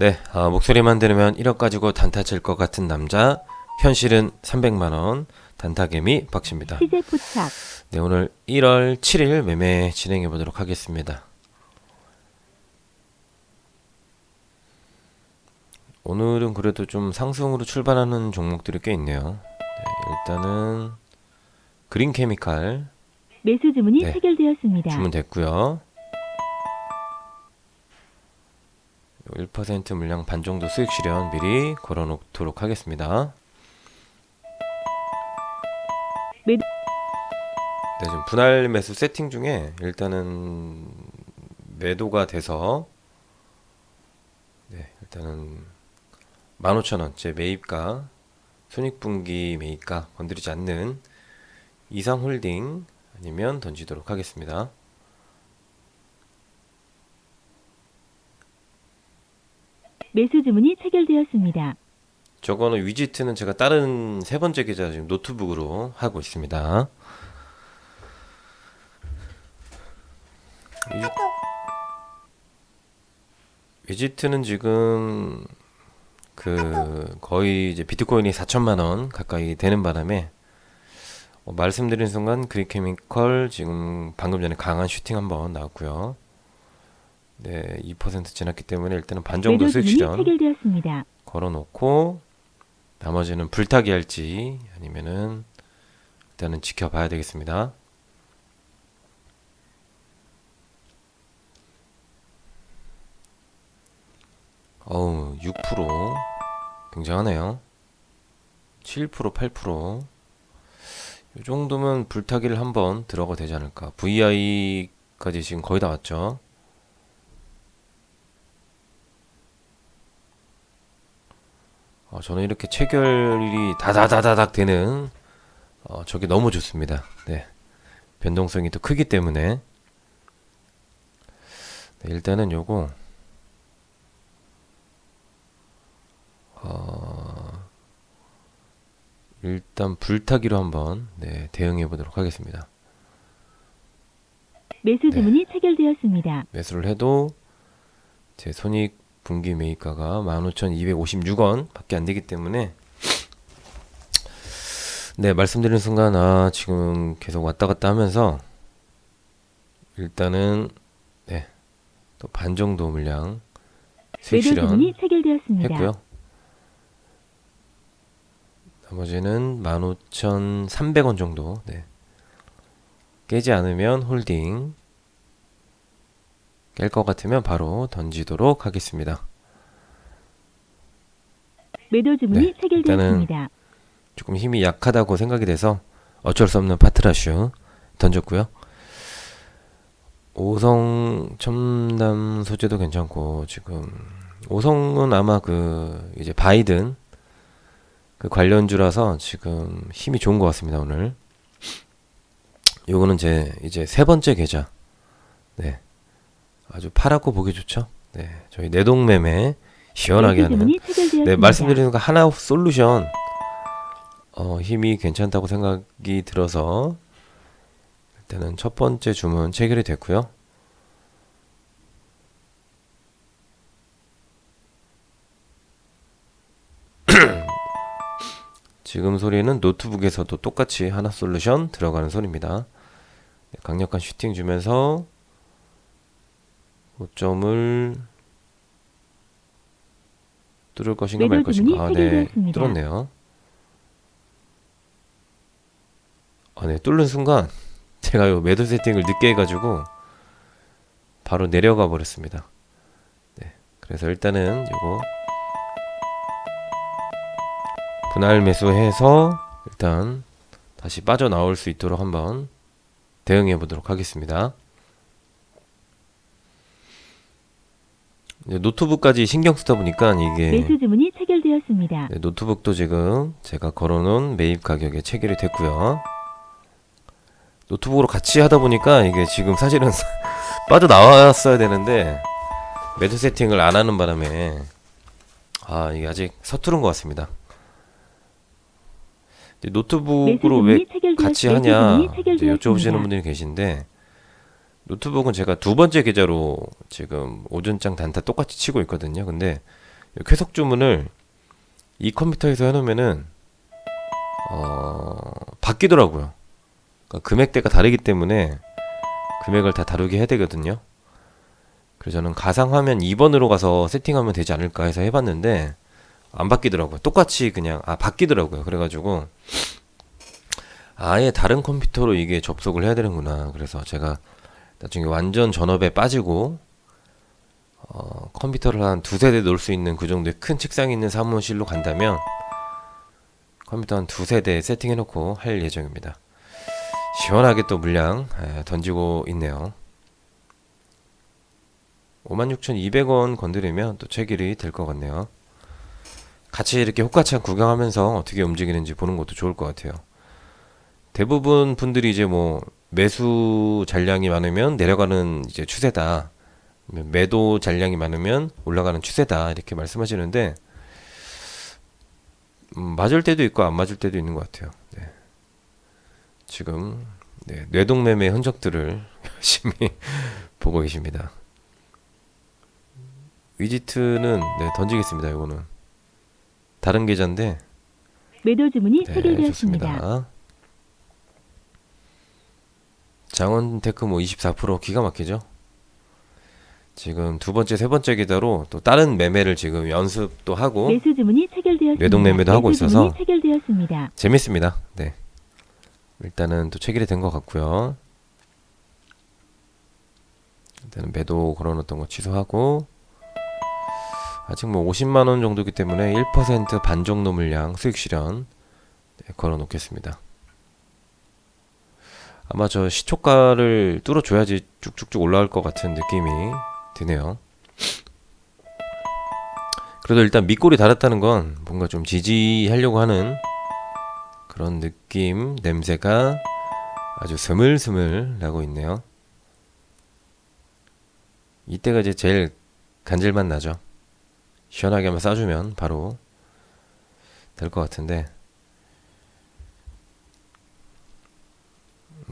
네, 아, 목소리만 들으면 1억 가지고 단타 칠 것 같은 남자, 현실은 300만 원, 단타개미 박씨입니다. 시제 포착, 네, 오늘 1월 7일 매매 진행해 보도록 하겠습니다. 오늘은 그래도 좀 상승으로 출발하는 종목들이 꽤 있네요. 네, 일단은 그린 케미칼 매수 주문이 네. 체결되었습니다. 주문 됐고요. 1% 물량 반 정도 수익 실현 미리 걸어 놓도록 하겠습니다. 매- 네, 지금 분할 매수 세팅 중에 일단은 매도가 돼서 네, 일단은 15,000원째 매입가 손익분기 매입가 건드리지 않는 이상홀딩 아니면 던지도록 하겠습니다. 매수 주문이 체결되었습니다. 저거는 위지트는 제가 다른 세 번째 계좌 지금 노트북으로 하고 있습니다. 위- 위지트는 지금 그 거의 이제 비트코인이 4천만 원 가까이 되는 바람에 어, 말씀드린 순간 그리케미컬 지금 방금 전에 강한 슈팅 한번 나왔고요. 네, 2% 지났기 때문에 일단은 반 정도 수익 실현. 걸어놓고 나머지는 불타기 할지 아니면은 일단은 지켜봐야 되겠습니다. 어우 6% 굉장하네요. 7% 8%. 이 정도면 불타기를 한번 들어가 되지 않을까. VI까지 지금 거의 다 왔죠. 어, 저는 이렇게 체결이 다다다다닥 되는 어, 저게 너무 좋습니다. 네. 변동성이 또 크기 때문에 네, 일단은 요거 어, 일단 불타기로 한번 네, 대응해 보도록 하겠습니다. 매수 네. 주문이 체결되었습니다. 매수를 해도 제 손익 분기 매입가가 15,256원 밖에 안 되기 때문에 네 말씀드리는 순간 아 지금 계속 왔다 갔다 하면서 일단은 네 또 반 정도 물량 수익 매도 실현 주문이 체결되었습니다. 했고요. 나머지는 15,300원 정도 네. 깨지 않으면 홀딩 깰 것 같으면 바로 던지도록 하겠습니다. 매도 주문이 네, 체결되었습니다. 조금 힘이 약하다고 생각이 돼서 어쩔 수 없는 파트라슈 던졌고요. 오성 첨단 소재도 괜찮고 지금 오성은 아마 그 이제 바이든 그 관련주라서 지금 힘이 좋은 것 같습니다 오늘. 요거는 제 이제 세 번째 계좌. 네. 아주 파랗고 보기 좋죠. 네. 저희 내동매매 시원하게 매수 하는 주문이 체결되었습니다. 네, 말씀드리는 거 하나 솔루션 어, 힘이 괜찮다고 생각이 들어서 일단은 첫 번째 주문 체결이 됐고요. 지금 소리는 노트북에서도 똑같이 하나 솔루션 들어가는 소리입니다. 네, 강력한 슈팅 주면서 고점을 뚫을 것인가 말 것인가. 아, 네. 뚫었네요. 아, 네, 뚫는 순간 제가 요 매도 세팅을 늦게 해가지고 바로 내려가 버렸습니다. 네, 그래서 일단은 요거 분할 매수해서 일단 다시 빠져나올 수 있도록 한번 대응해 보도록 하겠습니다. 이제 노트북까지 신경 쓰다 보니까 이게 매수 주문이 체결되었습니다. 네, 노트북도 지금 제가 걸어놓은 매입 가격에 체결이 됐고요. 노트북으로 같이 하다 보니까 이게 지금 사실은 빠져나왔어야 되는데 매도 세팅을 안 하는 바람에 아 이게 아직 서투른 것 같습니다. 노트북으로 왜 같이 하냐. 여쭤보시는 분들이 계신데 노트북은 제가 두 번째 계좌로 지금 오전장 단타 똑같이 치고 있거든요. 근데 쾌속 주문을 이 컴퓨터에서 해놓으면은 어, 바뀌더라고요. 그러니까 금액대가 다르기 때문에 금액을 다 다르게 해야 되거든요. 그래서 저는 가상화면 2번으로 가서 세팅하면 되지 않을까 해서 해봤는데 안 바뀌더라고요. 똑같이 그냥 아 바뀌더라고요. 그래가지고 아예 다른 컴퓨터로 이게 접속을 해야 되는구나. 그래서 제가 나중에 완전 전업에 빠지고 어, 컴퓨터를 한 두세 대 놓을 수 있는 그 정도의 큰 책상이 있는 사무실로 간다면 컴퓨터 한 두세 대 세팅해 놓고 할 예정입니다. 시원하게 또 물량 에, 던지고 있네요. 56,200원 건드리면 또 체결이 될 것 같네요. 같이 이렇게 호가창 구경하면서 어떻게 움직이는지 보는 것도 좋을 것 같아요. 대부분 분들이 이제 뭐 매수 잔량이 많으면 내려가는 이제 추세다. 매도 잔량이 많으면 올라가는 추세다. 이렇게 말씀하시는데 음, 맞을 때도 있고 안 맞을 때도 있는 것 같아요. 네. 지금 네, 뇌동매매 흔적들을 열심히 보고 계십니다. 위지트는 네, 던지겠습니다. 이거는 다른 계좌인데 매도 주문이 네, 체결되었습니다. 좋습니다. 장원테크 뭐 24% 기가 막히죠. 지금 두 번째, 세 번째 계좌로 또 다른 매매를 지금 연습도 하고 매수 주문이 체결되었습니다. 매동 매매도 하고 매수 있어서 체결되었습니다. 재밌습니다. 네. 일단은 또 체결이 된 것 같고요. 일단은 매도 걸어놓던 거 취소하고 아직 뭐 50만 원 정도기 때문에 1%반 정도 물량 수익 실현 네, 걸어놓겠습니다. 아마 저 시초가를 뚫어줘야지 쭉쭉쭉 올라갈 것 같은 느낌이 드네요. 그래도 일단 밑골이 달았다는 건 뭔가 좀 지지하려고 하는 그런 느낌, 냄새가 아주 스물스물 나고 있네요. 이때가 이제 제일 간질만 나죠. 시원하게 한번 싸주면 바로 될 것 같은데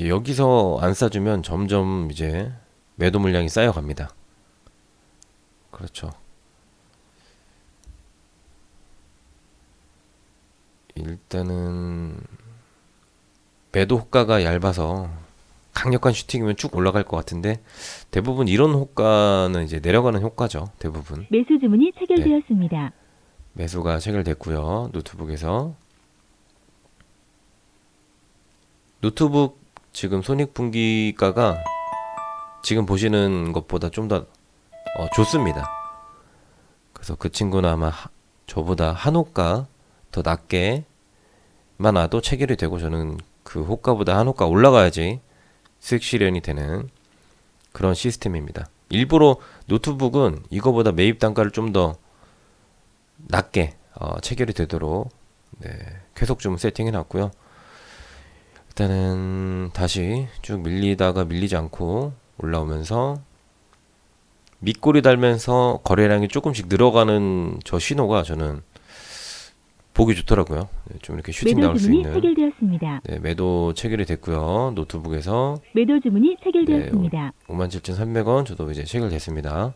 이제 여기서 안 싸주면 점점 이제 매도 물량이 쌓여갑니다. 그렇죠. 일단은 매도 호가가 얇아서 강력한 슈팅이면 쭉 올라갈 것 같은데 대부분 이런 호가는 이제 내려가는 효과죠. 대부분 매수 주문이 체결되었습니다. 매수가 체결됐고요. 노트북에서 노트북 지금 손익분기가가 지금 보시는 것보다 좀더 어, 좋습니다. 그래서 그 친구는 아마 하- 저보다 한 호가 더 낮게만 와도 체결이 되고 저는 그 호가보다 한 호가 올라가야지 수익 실현이 되는 그런 시스템입니다. 일부러 노트북은 이거보다 매입 단가를 좀 더 낮게 어, 체결이 되도록 네, 계속 좀 세팅해 놨고요. 일단은 다시 쭉 밀리다가 밀리지 않고 올라오면서 밑골이 달면서 거래량이 조금씩 늘어가는 저 신호가 저는 보기 좋더라고요. 네, 좀 이렇게 슈팅 나올 수 있는 체결되었습니다. 네, 매도 체결이 됐고요. 노트북에서 매도 주문이 네, 체결되었습니다. 57,300원 저도 이제 체결됐습니다.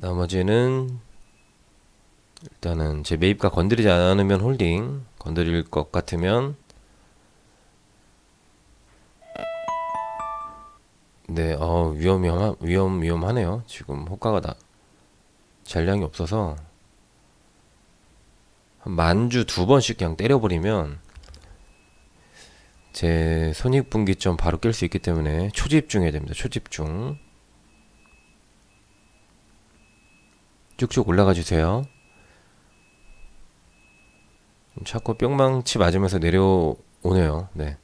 나머지는 일단은 제 매입가 건드리지 않으면 홀딩 건드릴 것 같으면 네, 어, 위험 위험 위험 위험하네요. 지금 호가가 나 잔량이 없어서 한 만주 두 번씩 그냥 때려버리면 제 손익분기점 바로 깰 수 있기 때문에 초집중해야 됩니다. 초집중. 쭉쭉 올라가 주세요. 좀 자꾸 뿅망치 맞으면서 내려오네요. 네.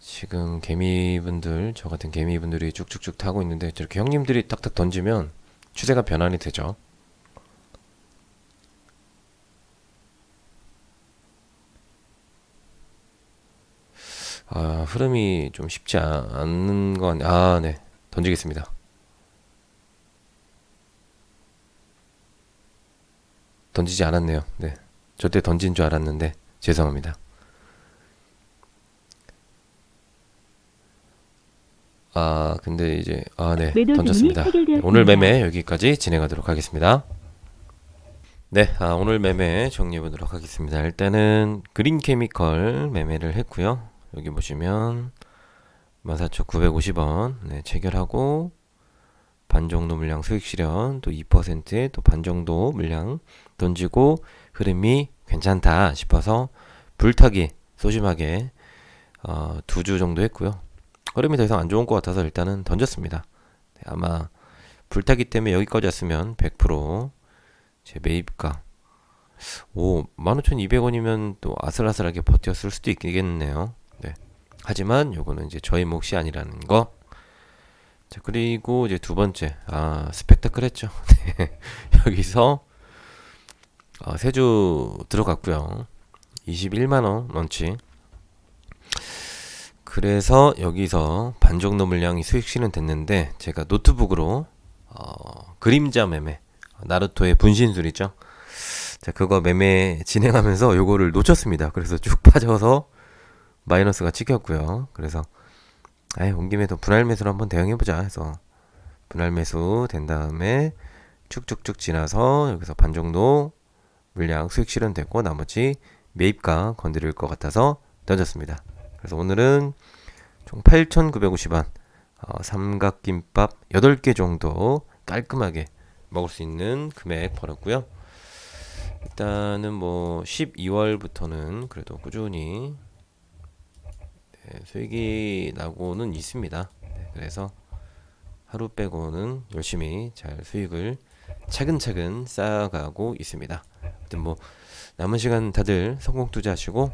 지금 개미분들, 저 같은 개미분들이 쭉쭉쭉 타고 있는데 저렇게 형님들이 딱딱 던지면 추세가 변환이 되죠. 아, 흐름이 좀 쉽지 아- 않는 건, 아, 네. 던지겠습니다. 던지지 않았네요. 네. 저 때 던진 줄 알았는데, 죄송합니다. 아, 근데 이제 아, 네. 던졌습니다. 오늘 매매 여기까지 진행하도록 하겠습니다. 네, 아, 오늘 매매 정리해 보도록 하겠습니다. 일단은 그린 케미컬 매매를 했고요. 여기 보시면 14,950원 네, 체결하고 반 정도 물량 수익 실현 또 2%의 또반 정도 물량 던지고 흐름이 괜찮다 싶어서 불타기 소심하게 어, 두 주 정도 했고요. 흐름이 더 이상 안 좋은 것 같아서 일단은 던졌습니다. 네, 아마 불타기 때문에 여기까지 왔으면 100%제 매입가 오 15,200원이면 또 아슬아슬하게 버텼을 수도 있겠네요. 네. 하지만 요거는 이제 저의 몫이 아니라는 거. 자 그리고 이제 두 번째 아 스펙타클 했죠. 네. 여기서 어, 세주 들어갔고요. 21만 원 원치. 그래서 여기서 반 정도 물량이 수익 실현 됐는데 제가 노트북으로 어, 그림자 매매 나루토의 분신술이죠. 자 그거 매매 진행하면서 요거를 놓쳤습니다. 그래서 쭉 빠져서 마이너스가 찍혔고요. 그래서 아예 온 김에 또 분할 매수로 한번 대응해 보자 해서 분할 매수 된 다음에 쭉쭉쭉 지나서 여기서 반 정도 물량 수익 실현됐고 나머지 매입가 건드릴 것 같아서 던졌습니다. 그래서 오늘은 총 8,950원 어, 삼각김밥 8개 정도 깔끔하게 먹을 수 있는 금액 벌었고요. 일단은 뭐 12월부터는 그래도 꾸준히 네, 수익이 나고는 있습니다. 네, 그래서 하루 빼고는 열심히 잘 수익을 차근차근 쌓아가고 있습니다. 아무튼 뭐 남은 시간 다들 성공 투자하시고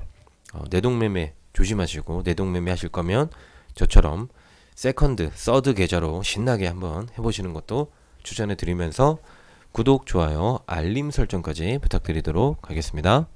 어, 내동매매 조심하시고 내동매매 하실 거면 저처럼 세컨드, 서드 계좌로 신나게 한번 해보시는 것도 추천해 드리면서 구독, 좋아요, 알림 설정까지 부탁드리도록 하겠습니다.